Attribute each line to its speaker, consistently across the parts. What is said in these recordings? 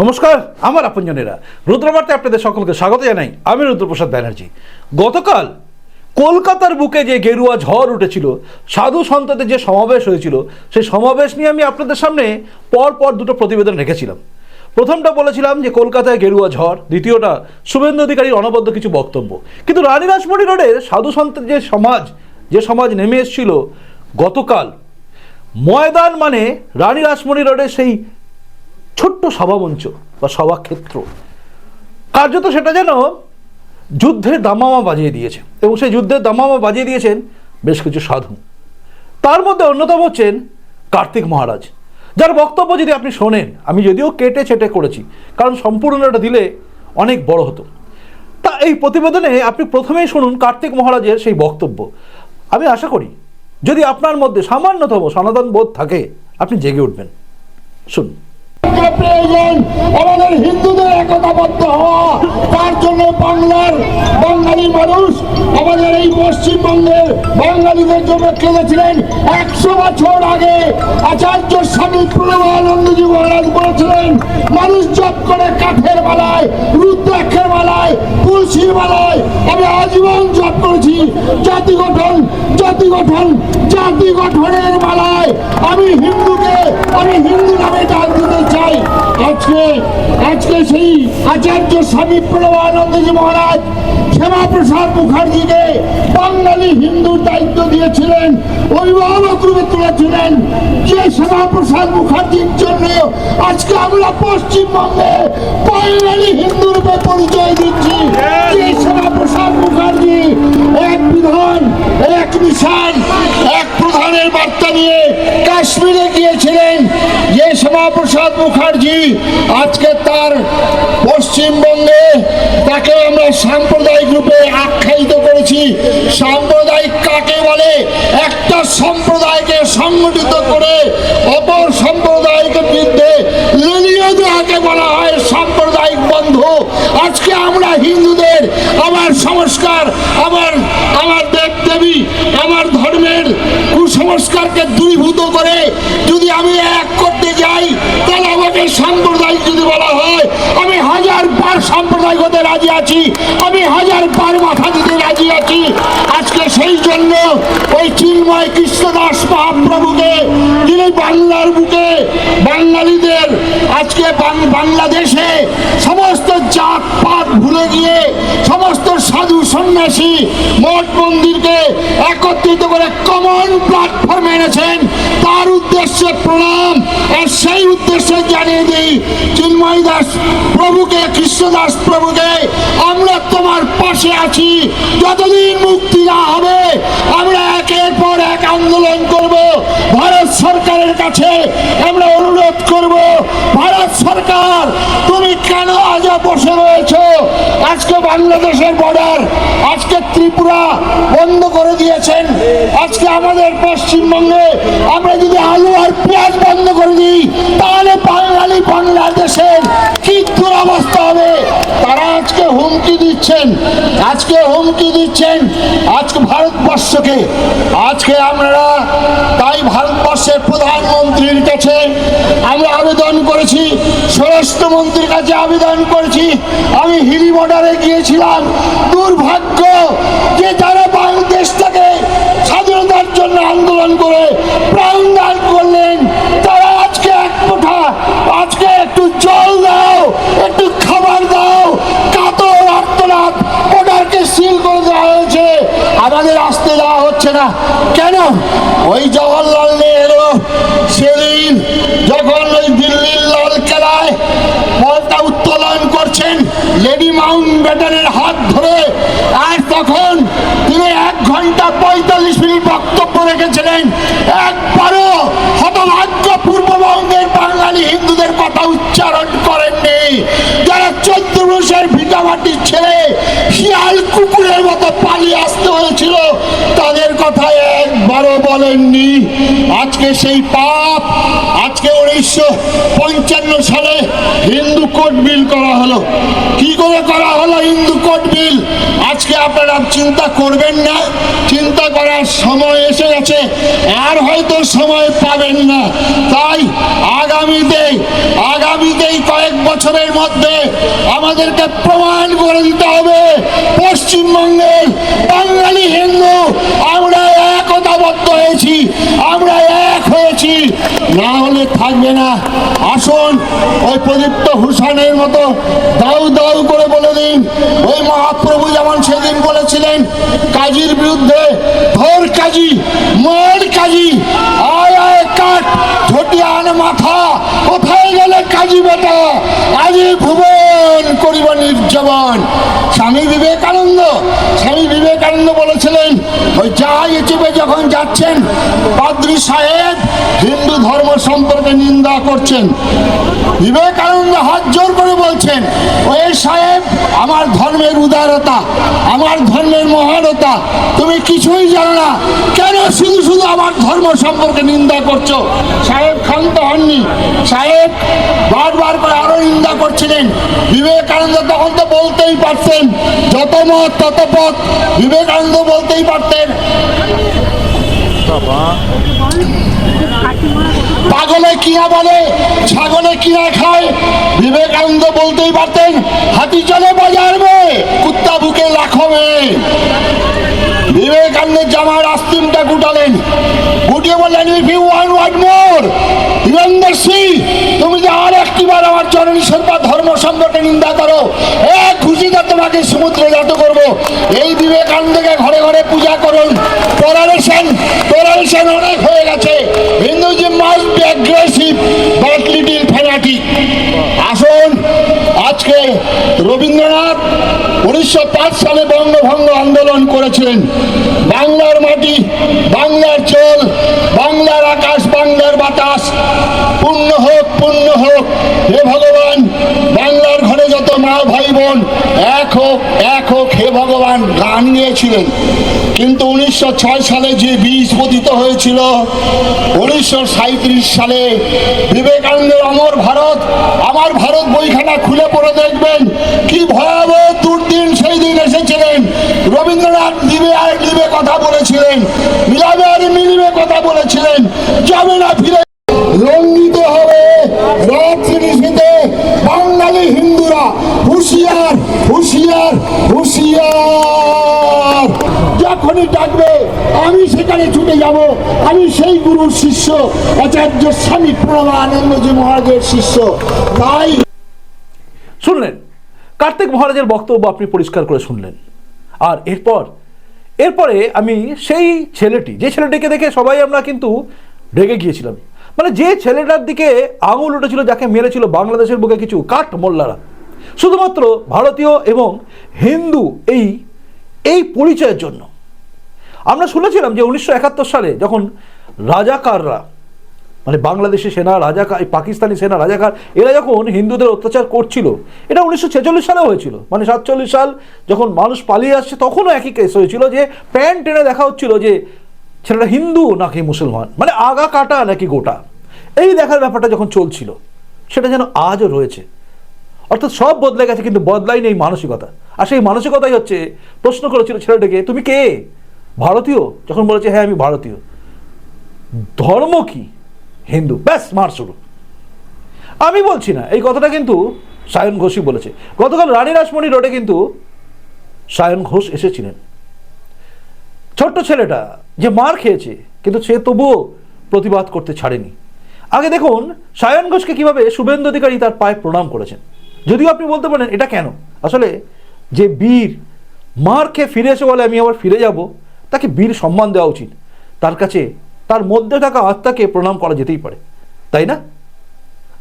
Speaker 1: নমস্কার, আমার আপনজনেরা। রুদ্রবার্তায় আপনাদের সকলকে স্বাগত জানাই। আমি রুদ্রপ্রসাদ ব্যানার্জি। গতকাল কলকাতার বুকে যে গেরুয়া ঝড় উঠেছিল, সাধু সন্তদের যে সমাবেশ হয়েছিল, সেই সমাবেশ নিয়ে আমি আপনাদের সামনে পর পর দুটো প্রতিবেদন রেখেছিলাম। প্রথমটা বলেছিলাম যে কলকাতায় গেরুয়া ঝড়, দ্বিতীয়টা শুভেন্দু অধিকারীর অনবদ্য কিছু বক্তব্য। কিন্তু রানী রাসমণি রোডের সাধু সন্তের যে সমাজ যে সমাজ নেমে এসেছিল গতকাল, ময়দান মানে রানী রাসমণি রোডের সেই ছোট্ট সভামঞ্চ বা সভাক্ষেত্র। কার্যত সেটা যেন যুদ্ধের দামামা বাজিয়ে দিয়েছে। এবং সেই যুদ্ধের দামামা বাজিয়ে দিয়েছেন বেশ কিছু সাধু। তার মধ্যে অন্যতম হচ্ছেন কার্তিক মহারাজ। যার বক্তব্য যদি আপনি শোনেন, আমি যদিও কেটে ছেটে করেছি, কারণ সম্পূর্ণটা দিলে অনেক বড় হতো। তা এই প্রতিবেদনে আপনি প্রথমেই শুনুন কার্তিক মহারাজের সেই বক্তব্য। আমি আশা করি, যদি আপনার মধ্যে সামান্যতম সনাতন বোধ থাকে, আপনি জেগে উঠবেন। শুনুন।
Speaker 2: আমাদের হিন্দুদের একতাবদ্ধ হওয়া, তার জন্য বাংলার বাঙালি মানুষ আমাদের এই পশ্চিমবঙ্গের বাঙালিদের জন্য কেঁদেছিলেন একশো বছর আগে। আচার্য স্বামী প্রণবানন্দজি মহারাজ বলেছিলেন, মানুষ জপ করে কাঠের মালায়, রুদ্রাক্ষের মালায়, তুলসীর মালায়, আমি আজীবন জপ করেছি। জাতি গঠন জাতি গঠন জাতি গঠনের মালায় আমি হিন্দুকে আমি হিন্দু নামে ডাক দিতে চাই। আজকে আজকে সেই আচার্য স্বামী প্রণবানন্দজি মহারাজ শ্যামাপ্রসাদ মুখার্জিকে বাঙালি হিন্দুর দায়িত্ব দিয়েছিলেন অভিভাবক রূপে তুলেছিলেন। যে শ্যামাপ্রসাদ মুখার্জির জন্য আজকে আমরা পশ্চিমবঙ্গে বাঙালি হিন্দু রূপে পরিচয় দিচ্ছি এক বিধান, এক মিশন এক প্রধানের বার্তা নিয়ে কাশ্মীরে গিয়েছিলেন যে শ্যামাপ্রসাদ মুখার্জি। আজকে তার পশ্চিমবঙ্গে তাকে আমরা সাম্প্রদায়িক রূপে আখ্যায়িত করেছি। সাম্প্রদায়িক কাকে বলে? একটা সম্প্রদায়কে সংগঠিত করে অপর সম্প্রদায়কে বিরুদ্ধে লেলিয়ে বলা হয় সাম্প্রদায়িক বন্ধ। আজকে আমরা হিন্দুদের আমার সংস্কার, আমার আমার দেব দেবী আমার ধর্মের কুসংস্কারকে দূরীভূত করে যদি আমি এক করতে যাই, তাহলে আমাকে সাম্প্রদায়িক যদি বলা হয়, আমি হাজার বার সাম্প্রদায়িক হতে রাজি আছি, আমি হাজার বার মাথা দিতে রাজি আছি। সেই জন্য ওই চিন্ময় কৃষ্ণদাস মহাপ্রভুকে, যিনি বাংলার বুকে বাঙালিদের আজকে বাংলাদেশে সমস্ত জাত, পাত ভুলে গিয়ে সমস্ত সাধু সন্ন্যাসী মঠ মন্দিরকে একত্রিত করে কমন প্ল্যাটফর্মে এনেছেন। তার উদ্দেশ্যে প্রণাম। আর সেই উদ্দেশ্যে জানিয়ে দিই, চিন্ময় দাস প্রভুকে, কৃষ্ণদাস প্রভুকে, আমরা তোমার পাশে আছি। যতদিন মুক্তি না হবে, আমরা একের পর এক আন্দোলন করব। ভারত সরকারের কাছে আমরা অনুরোধ করব ভারত সরকার তুমি কেন আজ বসে রয়েছো আজকে বাংলাদেশের বর্ডার আজকে ত্রিপুরা বন্ধ করে দিয়েছেন। আজকে আমাদের পশ্চিমবঙ্গে আমরা যদি আলু আর পেঁয়াজ বন্ধ করে দিই, তাহলে বাঙালি বাংলাদেশের কি দুরবস্থা হবে? তারা আজকে হুমকি দিচ্ছেন, আজকে হুমকি দিচ্ছেন, আজকে ভারতবর্ষকে। আজকে আমরা তাই ভারতবর্ষের প্রধানমন্ত্রীর কাছে স্বরাষ্ট্রমন্ত্রীর কাছে আবেদন করেছি। আমি হিলি বর্ডারে গিয়েছিলাম। দুর্ভাগ্য যে যারা বাংলাদেশটাকে স্বাধীনতার জন্য আন্দোলন করে প্রাণদান করলেন, তারা আজকে এক মুঠা, আজকে একটু জল দাও, একটু খাবার দাও। কাতর আর্তনাদ বর্ডারকে সিল করে দেওয়া হয়েছে। আমাদের আসতে দেওয়া হচ্ছে না। কেন? ওই জওয়াহরলাল নেহরু সেদিন যখন ওই লেডি মাউন্ট ব্যাটানের হাত ধরে আর তখন তিনি এক ঘণ্টা পঁয়তাল্লিশ মিনিট বক্তব্য রেখেছিলেন। একবারও হতভাগ্য পূর্ববঙ্গের বাঙালি হিন্দুদের কথা উচ্চারণ করেননি। যারা চোদ্দ বছর ভিটামাটির ছেলে, শিয়াল কুকুরের মতো পালিয়ে আসতে হয়েছিল, তাদের বলেননি। আজকে সেই পাপ, আজকে উনিশশো পঞ্চান্ন সালে হিন্দু কোড বিল করা হলো। কি করে করা হলো হিন্দু কোড বিল? আজকে আপনারা চিন্তা করবেন না। চিন্তা করার সময় এসে গেছে। আর হয়তো সময় পাবেন না। তাই আগামীতে, আগামীতেই কয়েক বছরের মধ্যে আমাদেরকে প্রমাণ করে দিতে হবে। পশ্চিমবঙ্গের বাঙালি হিন্দু একতাবদ্ধ হয়েছি, আমরা এক হয়েছি। না হলে থাকবে না। আসুন, ওই প্রদীপ্ত হুসানের মতো দাউ দাউ করে বলে দিন। ওই মহাপ্রভু যেমন সেদিন বলেছিলেন, কাজীর বিরুদ্ধে ধর কাজী, মার কাজী, আয় আয়, কাট, ঝটিয়ান মাথা, কোথায় গেলে কাজী বেটা? আজি ভুবন করিব নির্জবন। স্বামী বিবেকানন্দ স্বামী বিবেকানন্দ বলেছিলেন ওই যা চেপে যখন যাচ্ছেন, পাদ্রি সাহেব হিন্দু ধর্ম সম্পর্কে নিন্দা করছেন। বিবেকানন্দ হাত জোর করে বলছেন, ওই সাহেব, আমার ধর্মের উদারতা আমার ধর্মের মহানতা, তুমি কিছুই জানো না। কেন শুধু শুধু আমার ধর্ম সম্পর্কে নিন্দা করছ? সাহেব ক্ষান্ত হননি। সাহেব বারবার করে আরও নিন্দা করছিলেন। বিবেকানন্দ তখন তো বলতেই পারতেন, যত মত তত পথ। বিবেকানন্দ বলতেই পারতেন। পাগলে কিনা বলে, ছাগলে কিনা খায়? বিবেকানন্দ বলতেই পারতেন হাতি চলে বাজার মে, কুত্তা বুকে লাখো মে। বিবেকানন্দের জামার আস্তিমটা গুটালেন। গুটিয়ে বললেন if you want what more even there see, তুমি যে আর একটিবার আমার জননী সর্বা ধর্ম সম্পর্কে নিন্দা করো এক খুশিতে তোমাকে সমুদ্রে জাত করব। বিবেকানন্দকে ঘরে ঘরে পূজা করুন। টোলারেশন টোলারেশন অনেক হয়ে গেছে। হিন্দুজি must be aggressive but little fanatic আসুন, আজকে রবীন্দ্রনাথ উনিশশো পাঁচ সালে বঙ্গভঙ্গ আন্দোলন করেছিলেন। বাংলার মাটি, বাংলার চোল, বাংলার আকাশ, বাংলার বাতাস। পূর্ণ হোক পূর্ণ হোক হে ভগবান বাংলার ঘরে যত মা ভাই বোন এক হোক এক হোক হে ভগবান গিয়েছিলেন কিন্তু উনিশশো ছয় সালে যে বীজ পতিত হয়েছিল, উনিশশো সালে বিবেকানন্দের অমর ভারত, আমার ভারত বইখানা খুলে পড়ে দেখবেন। যখনই ডাকবে, আমি সেখানে ছুটে যাব। আমি সেই গুরুর শিষ্য, আচার্য স্বামী প্রণবানন্দজি মহারাজের শিষ্য। তাই
Speaker 1: শুনলেন? কার্তিক মহারাজের বক্তব্য আপনি পরিষ্কার করে শুনলেন। আর এরপর, এরপরে আমি সেই ছেলেটি, যে ছেলেটিকে দেখে সবাই আমরা কিন্তু রেগে গিয়েছিলাম। মানে যে ছেলেটার দিকে আঙুল উঠেছিল, যাকে মেরেছিল বাংলাদেশের বুকে কিছু কাঠ মোল্লারা। শুধুমাত্র ভারতীয় এবং হিন্দু এই এই পরিচয়ের জন্য। আমরা শুনেছিলাম যে উনিশশো একাত্তর সালে যখন রাজাকাররা মানে বাংলাদেশি সেনা, রাজাকার পাকিস্তানি সেনা, রাজাকার, এরা যখন হিন্দুদের অত্যাচার করছিল, এটা উনিশশো সালেও হয়েছিল। মানে সাতচল্লিশ সাল যখন মানুষ পালিয়ে আসছে, তখনও একই কেস হয়েছিল যে প্যান্ট টেনে দেখা হচ্ছিল যে ছেলেটা হিন্দু নাকি মুসলমান মানে আগা কাটা নাকি গোটা। এই দেখার ব্যাপারটা যখন চলছিল, সেটা যেন আজও রয়েছে। অর্থাৎ সব বদলে গেছে, কিন্তু বদলায়নি এই মানসিকতা। আর সেই মানসিকতাই হচ্ছে, প্রশ্ন করেছিল ছেলেটাকে, তুমি কে? ভারতীয়? যখন বলেছে হ্যাঁ আমি ভারতীয়। ধর্ম কি? হিন্দু। ব্যাস, মার শুরু। আমি বলছি না, এই কথাটা কিন্তু সায়ন ঘোষই বলেছে। গতকাল রানী রাসমণি রোডে কিন্তু সায়ন ঘোষ এসেছিলেন। ছোট্ট ছেলেটা যে মার খেয়েছে, কিন্তু সে তবুও প্রতিবাদ করতে ছাড়েনি। আগে দেখুন, সায়ন ঘোষকে কীভাবে শুভেন্দু অধিকারী তার পায়ে প্রণাম করেছেন। যদিও আপনি বলতে পারেন, এটা কেন? আসলে যে বীর মার খেয়ে ফিরে এসে বলে আমি আবার ফিরে যাব তাকে বীর সম্মান দেওয়া উচিত তার কাছে তার মধ্যে থাকা আত্মাকে প্রণাম করা যেতেই পারে তাই না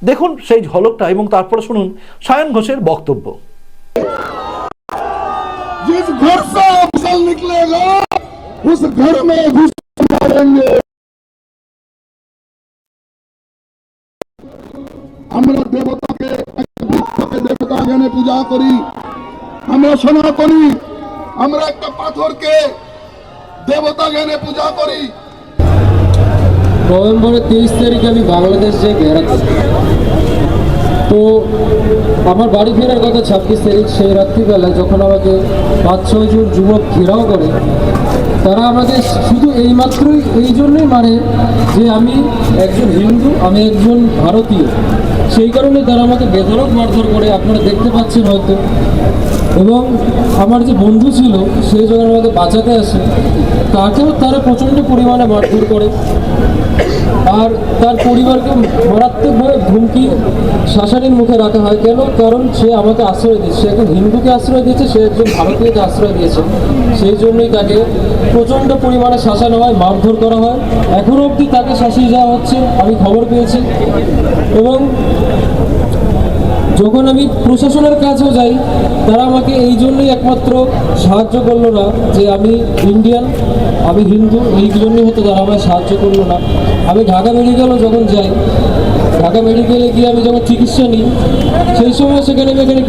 Speaker 1: দেখুন সেই ঝলকটা এবং তারপরে শুনুন সায়ন ঘোষের বক্তব্য
Speaker 2: जिस घर से फसल निकलेगा उस घर में घुस मारेंगे আমরা দেবতাকে একটা বৃক্ষকে দেবতা জ্ঞানে পূজা করি আমরা সনাতনী আমরা একটা পাথরকে দেবতা পূজা করি।
Speaker 3: নভেম্বরের তেইশ তারিখে আমি বাংলাদেশ যাই বেড়াতে তো আমার বাড়ি ফেরার কথা ছাব্বিশ তারিখ সেই রাত্রিবেলা যখন আমাকে পাঁচ ছয়জন যুবক ঘেরাও করে, তারা আমাকে শুধু এইমাত্রই, এই জন্যই মানে যে আমি একজন হিন্দু, আমি একজন ভারতীয়। সেই কারণে তারা আমাকে বেধরক মারধর করে আপনারা দেখতে পাচ্ছেন হয়তো। এবং আমার যে বন্ধু ছিল, সে যখন আমাকে বাঁচাতে আসে, তাকেও তারা প্রচণ্ড পরিমাণে মারধর করে। আর তার পরিবারকে মারাত্মকভাবে ধুমকি শাসানির মুখে রাখা হয়। কেন? কারণ সে আমাকে আশ্রয় দিচ্ছে সে একজন হিন্দুকে আশ্রয় দিয়েছে, সে একজন ভারতীয়কে আশ্রয় দিয়েছে। সেই জন্যই তাকে প্রচণ্ড পরিমাণে শাসানো হয় মারধর করা হয়। এখনও অবধি তাকে শাসিয়ে যাওয়া হচ্ছে, আমি খবর পেয়েছি। এবং যখন আমি প্রশাসনের কাছেও যাই, তারা আমাকে এই জন্যই একমাত্র সাহায্য করল না যে আমি ইন্ডিয়ান আমি হিন্দু এই জন্যই হতো তারা আমায় সাহায্য করল না। আমি ঢাকা মেডিকেলও যখন যাই, ঢাকা মেডিকেলে গিয়ে আমি যখন চিকিৎসা নিই, সেই সময় সেখানে আমি এখানে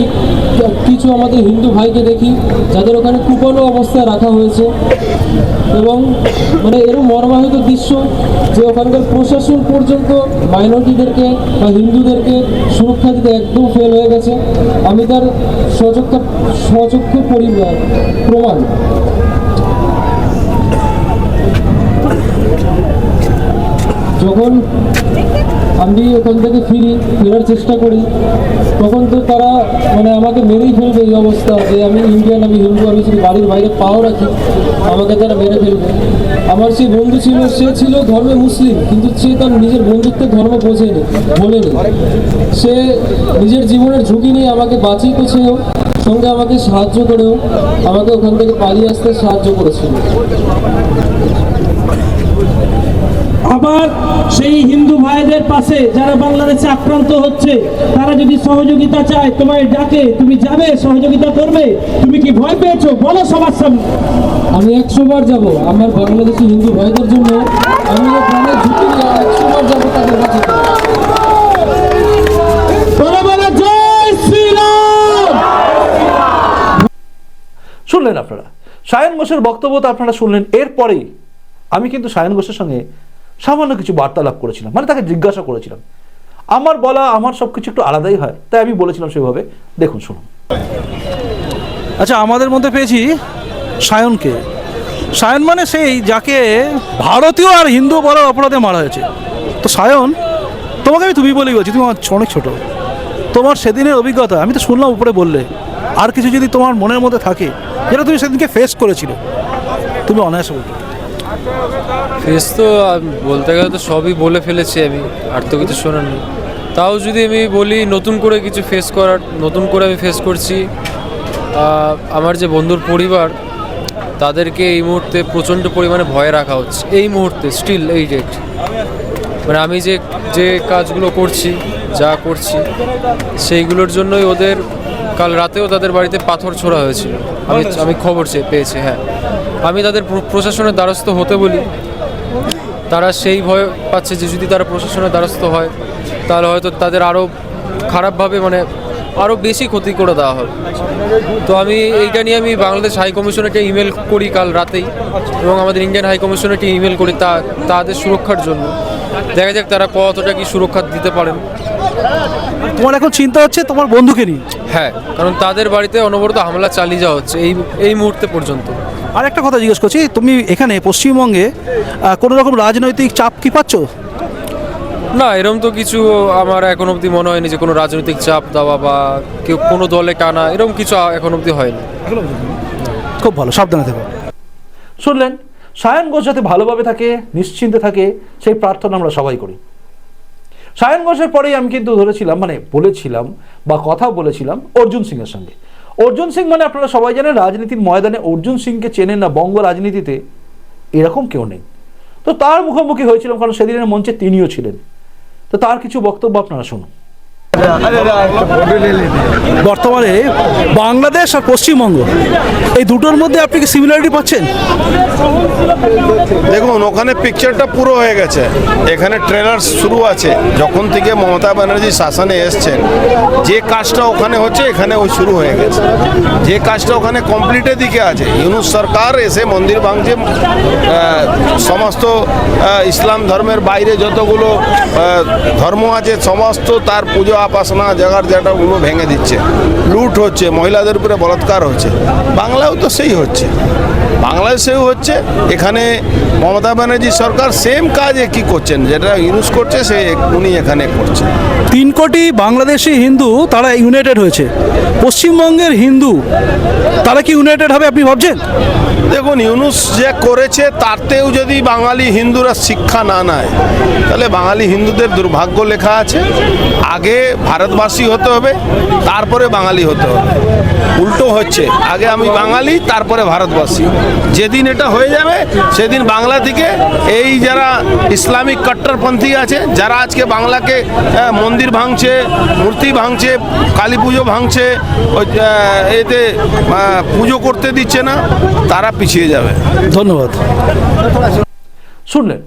Speaker 3: কিছু আমাদের হিন্দু ভাইকে দেখি, যাদের ওখানে কুপানো অবস্থায় রাখা হয়েছে। এবং মানে এরকম মর্মাহত দৃশ্য যে ওখানকার প্রশাসন পর্যন্ত মাইনরিটিদেরকে বা হিন্দুদেরকে সুরক্ষা দিতে একদম ফেল হয়ে গেছে। আমি তার সচক্ষ সচক্ষ পরিবার প্রমাণ। যখন আমি ওখান থেকে ফিরি, ফেরার চেষ্টা করি, তখন তো তারা মানে আমাকে মেরেই ফেলবে এই অবস্থা যে আমি ইন্ডিয়ান আমি হিন্দু, আমি যদি বাড়ির বাইরে পাও রাখি। আমাকে তারা মেরে ফেলবে। আমার সেই বন্ধু ছিল, সে ছিল ধর্মে মুসলিম, কিন্তু সে তার নিজের বন্ধুত্বের ধর্ম বোঝেনি, বলেনি। সে নিজের জীবনের ঝুঁকি নিয়ে আমাকে বাঁচিয়ে বাঁচিয়েছেও সঙ্গে আমাকে সাহায্য করেও, আমাকে ওখান থেকে পালিয়ে আসতে সাহায্য করেছিল।
Speaker 4: আবার সেই হিন্দু ভাইদের পাশে যারা বাংলাদেশে আক্রান্ত হচ্ছে তারা যদি সহযোগিতা চায় তোমায় ডাকে তুমি যাবে সহযোগিতা করবে তুমি কি ভয় পেয়েছ? বলো সবার সামনে।
Speaker 3: আমি একশো বার যাব। আমার বাংলাদেশি হিন্দু ভাইদের জন্য আমি প্রাণের ঝুঁকি নিয়ে একশো বার যাব তাদের বাঁচাতে
Speaker 4: বলো বলো জয় শ্রীরাম!
Speaker 1: শুনলেন আপনারা? সায়ন ঘোষের বক্তব্য তো আপনারা শুনলেন। এরপরেই আমি কিন্তু সায়ন ঘোষের সঙ্গে সামান্য কিছু বার্তালাপ করেছিলাম মানে তাকে জিজ্ঞাসা করেছিলাম। আমার বলা, আমার সব কিছু একটু আলাদাই হয়, তাই আমি বলেছিলাম সেভাবে। দেখুন, শুনুন। আচ্ছা আমাদের মধ্যে পেয়েছি সায়নকে। সায়ন মানে সেই যাকে ভারতীয় আর হিন্দু বলার অপরাধে মারা হয়েছে। তো সায়ন, তোমাকে আমি তুমি বলেই বলছি তুমি আমার অনেক ছোট। তোমার সেদিনের অভিজ্ঞতা, আমি তো শুনলাম উপরে বললে। আর কিছু যদি তোমার মনের মধ্যে থাকে, যেটা তুমি সেদিনকে ফেস করেছিলে, তুমি অনায়াসে বলবে
Speaker 5: ফেস তো বলতে গেলে তো সবই বলে ফেলেছি আমি, আর তো কিছু শোনার নেই। তাও যদি আমি বলি নতুন করে কিছু ফেস করার, নতুন করে আমি ফেস করছি আমার যে বন্ধুর পরিবার, তাদেরকে এই মুহূর্তে প্রচণ্ড পরিমাণে ভয়ে রাখা হচ্ছে। এই মুহূর্তে স্টিল এই ডেট মানে আমি যে যে কাজগুলো করছি, যা করছি, সেইগুলোর জন্যই ওদের কাল রাতেও তাদের বাড়িতে পাথর ছোড়া হয়েছিল। আমি আমি খবর চেয়ে পেয়েছি হ্যাঁ। আমি তাদের প্র- প্রশাসনের দ্বারস্থ হতে বলি। তারা সেই ভয় পাচ্ছে যে যদি তারা প্রশাসনের দ্বারস্থ হয় তাহলে হয়তো তাদের আরও খারাপভাবে মানে আরও বেশি ক্ষতি করে দেওয়া হবে। তো আমি এইটা নিয়ে আমি বাংলাদেশ হাই কমিশনারকে ইমেল করি কাল রাতেই এবং আমাদের ইন্ডিয়ান হাই কমিশনারকে ইমেল করি তা তাদের সুরক্ষার জন্য। দেখা যাক তারা কতটা কি সুরক্ষা দিতে পারেন।
Speaker 1: তোমার এখন চিন্তা হচ্ছে তোমার বন্ধুকে নিয়ে?
Speaker 5: হ্যাঁ কারণ তাদের বাড়িতে অনবরত হামলা চালিয়ে যাওয়া হচ্ছে এই এই মুহূর্তে পর্যন্ত।
Speaker 1: আর একটা কথা জিজ্ঞেস করছি তুমি এখানে পশ্চিমবঙ্গে কোনো রকম রাজনৈতিক চাপ কি পাচ্ছ?
Speaker 5: না এরকম তো কিছু আমার এখন অবধি মনে হয়নি যে কোনো রাজনৈতিক চাপ দেওয়া বা কেউ কোনো দলে টানা এরকম কিছু এখন অবধি হয়নি।
Speaker 1: খুব ভালো সাবধানে থেকো। শুনলেন সায়ন ঘোষ যাতে ভালোভাবে থাকে নিশ্চিন্তে থাকে সেই প্রার্থনা আমরা সবাই করি। সায়ন ঘোষের পরেই আমি কিন্তু ধরেছিলাম মানে বলেছিলাম বা কথা বলেছিলাম অর্জুন সিংয়ের সঙ্গে। অর্জুন সিং মানে আপনারা সবাই জানেন রাজনীতির ময়দানে অর্জুন সিংকে চেনেন না বঙ্গ রাজনীতিতে এরকম কেউ নেই। তো তার মুখোমুখি হয়েছিলাম কারণ সেদিনের মঞ্চে তিনিও ছিলেন। তো তার কিছু বক্তব্য আপনারা শুনুন। বর্তমানে বাংলাদেশ আর পশ্চিমবঙ্গ, এই দুটোর মধ্যে আপনি কি সিমিলারিটি পাচ্ছেন?
Speaker 6: দেখুন, ওখানে পিকচারটা পুরো হয়ে গেছে। এখানে ট্রেলার শুরু আছে। যখন থেকে মমতা ব্যানার্জি শাসনে এসছেন, যে কাজটা ওখানে হচ্ছে, এখানে ওই শুরু হয়ে গেছে। যে কাজটা ওখানে কমপ্লিটের দিকে আছে। ইউনুস সরকার এসে মন্দির ভাঙছে সমস্ত ইসলাম ধর্মের বাইরে যতগুলো ধর্ম আছে, সমস্ত তার পুজো পাসনা জায়গার জায়গাগুলো ভেঙে দিচ্ছে। লুট হচ্ছে, মহিলাদের উপরে বলাৎকার হচ্ছে। বাংলাও তো সেই হচ্ছে। বাংলাদেশেও হচ্ছে এখানে মমতা ব্যানার্জি সরকার সেম কাজ কি করছেন যেটা ইউজ করছে সে উনি এখানে করছে
Speaker 1: তিন কোটি বাংলাদেশি হিন্দু তারা ইউনাইটেড হয়েছে। পশ্চিমবঙ্গের হিন্দু তারা কি ইউনাইটেড হবে আপনি ভাবছেন?
Speaker 6: দেখুন ইউনুস যে করেছে তাতেও যদি বাঙালি হিন্দুরা শিক্ষা না নেয় তাহলে বাঙালি হিন্দুদের দুর্ভাগ্য লেখা আছে। আগে ভারতবাসী হতে হবে তারপরে বাঙালি হতে হবে। উল্টো হচ্ছে। আগে আমি বাঙালি, তারপরে ভারতবাসী। যেদিন এটা হয়ে যাবে, সেদিন বাংলা থেকে এই যারা ইসলামিক কট্টরপন্থী আছে, যারা আজকে বাংলাকে মন্দির ভাঙছে, মূর্তি ভাঙছে, কালী পুজো ভাঙছে এতে পুজো করতে দিচ্ছে না, তারা পিছিয়ে যাবে।
Speaker 1: ধন্যবাদ। শুনলেন?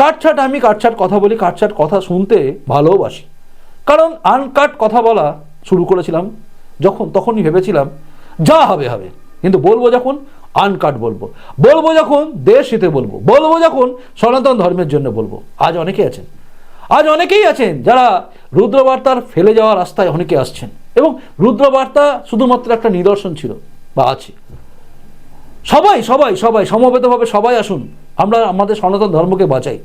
Speaker 1: কাটছাট আমি কাটছাট কথা বলি, কাটছাট কথা শুনতে ভালোবাসি। কারণ আনকাট কথা বলা শুরু করেছিলাম যখন, তখনই ভেবেছিলাম, যা হবে হবে। কিন্তু বলব যখন আনকাট বলব। বলব যখন দেশ হিতে বলব। বলব যখন, সনাতন ধর্মের জন্য বলব। আজ অনেকে আছেন। আজ অনেকেই আছেন যারা রুদ্রবার্তার ফেলে যাওয়া রাস্তায় অনেকে আসছেন। এবং রুদ্রবার্তা শুধুমাত্র একটা নিদর্শন ছিল, বা আছে। সবাই সবাই সবাই, সমবেতভাবে সবাই আসুন। আমরা আমাদের সনাতন ধর্মকে বাঁচাই।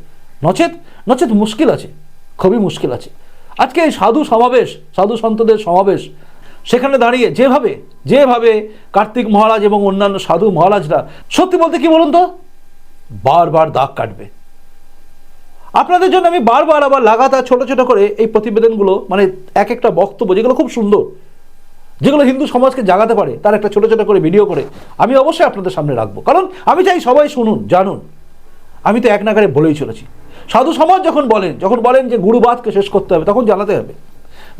Speaker 1: নচেত নচেত মুশকিল আছে। খুবই মুশকিল আছে। আজকে এই সাধু সমাবেশ, সাধু সন্তদের সমাবেশ সেখানে দাঁড়িয়ে যেভাবে যেভাবে কার্তিক মহারাজ এবং অন্যান্য সাধু মহারাজরা, সত্যি বলতে কি বলুন তো? বারবার দাগ কাটবে। আপনাদের জন্য আমি বারবার আবার লাগাতার ছোট ছোট করে এই প্রতিবেদনগুলো মানে এক একটা বক্তব্য, যেগুলো খুব সুন্দর, যেগুলো হিন্দু সমাজকে জাগাতে পারে, তার একটা ছোট ছোট করে ভিডিও করে, আমি অবশ্যই আপনাদের সামনে রাখব। কারণ আমি চাই সবাই শুনুন, জানুন। আমি তো এক নাগারে বলেই চলেছি। সাধু সমাজ যখন বলেন যখন বলেন যে গুরুবাদকে শেষ করতে হবে, তখন জানাতে হবে।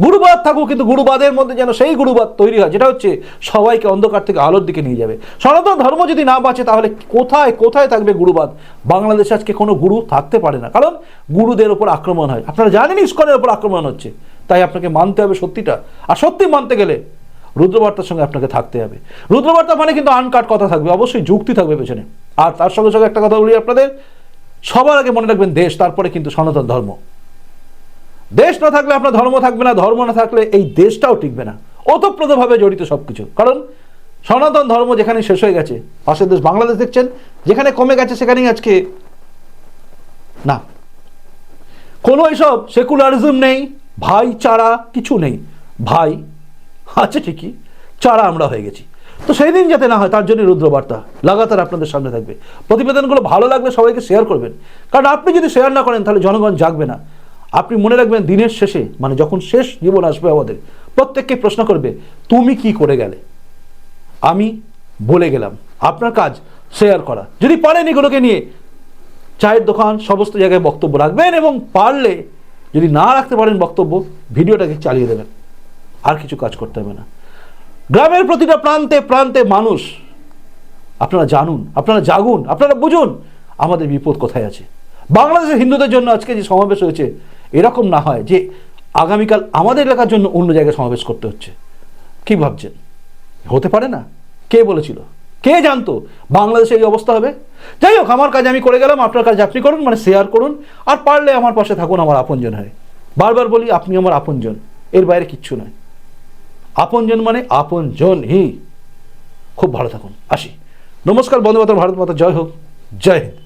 Speaker 1: গুরুবাদ থাকুক, কিন্তু গুরুবাদের মধ্যে যেন সেই গুরুবাদ তৈরি হয়, যেটা হচ্ছে সবাইকে অন্ধকার থেকে আলোর দিকে নিয়ে যাবে। সনাতন ধর্ম যদি না বাঁচে, তাহলে কোথায় কোথায় থাকবে গুরুবাদ? বাংলাদেশে আজকে কোনো গুরু থাকতে পারে না, কারণ গুরুদের ওপর আক্রমণ হয়। আপনারা জানেন ইস্কনের ওপর আক্রমণ হচ্ছে। তাই আপনাকে মানতে হবে সত্যিটা। আর সত্যি মানতে গেলে রুদ্রবার্তার সঙ্গে আপনাকে থাকতে হবে। রুদ্রবার্তা মানে কিন্তু আনকাট কথা থাকবে, অবশ্যই যুক্তি থাকবে পেছনে। আর তার সঙ্গে সঙ্গে একটা কথা বলি আপনাদের, সবার আগে মনে রাখবেন দেশ, তারপরে কিন্তু সনাতন ধর্ম। দেশ না থাকলে আপনার ধর্ম থাকবে না, ধর্ম না থাকলে এই দেশটাও টিকবে না। ওতপ্রোতভাবে জড়িত সব কিছু কারণ সনাতন ধর্ম যেখানে শেষ হয়ে গেছে, পাশের দেশ বাংলাদেশ দেখছেন, যেখানে কমে গেছে সেখানেই আজকে না। কোনো এসব সেকুলারিজম নেই ভাইচারা কিছু নেই। ভাই আছে ঠিকই, চারা আমরা হয়ে গেছি। তো সেই দিন যাতে না হয়, তার জন্য রুদ্রবার্তা লাগাতার আপনাদের সামনে থাকবে। প্রতিবেদনগুলো ভালো লাগলে সবাইকে শেয়ার করবেন। কারণ আপনি যদি শেয়ার না করেন, তাহলে জনগণ জাগবে না। আপনি মনে রাখবেন দিনের শেষে মানে যখন শেষ জীবন আসবে আমাদের, প্রত্যেককে প্রশ্ন করবে, তুমি কি করে গেলে? আমি বলে গেলাম, আপনার কাজ শেয়ার করা। যদি পারেন এগুলোকে নিয়ে, চায়ের দোকান, সমস্ত জায়গায় বক্তব্য রাখবেন এবং পারলে যদি না রাখতে পারেন বক্তব্য, ভিডিওটাকে চালিয়ে দেবেন। আর কিছু কাজ করতে হবে না। গ্রামের প্রতিটা প্রান্তে প্রান্তে মানুষ, আপনারা জানুন, আপনারা জাগুন, আপনারা বুঝুন, আমাদের বিপদ কোথায় আছে। বাংলাদেশের হিন্দুদের জন্য আজকে যে সমাবেশ হয়েছে এরকম না হয় যে আগামীকাল আমাদের এলাকার জন্য অন্য জায়গায় সমাবেশ করতে হচ্ছে। কি ভাবছেন? হতে পারে না। কে বলেছিল? কে জানতো? বাংলাদেশে এই অবস্থা হবে? যাই হোক, আমার কাজ আমি করে গেলাম, আপনার কাজ আপনি করুন মানে শেয়ার করুন, আর পারলে আমার পাশে থাকুন, আমার আপনজন হয়। বারবার বলি, আপনি আমার আপনজন, এর বাইরে কিচ্ছু নয়। আপনজন মানে আপনজন হি খুব ভালো থাকুন, আসি। নমস্কার মাতরম, ভারত মাতা, জয় হোক। জয় হিন্দ।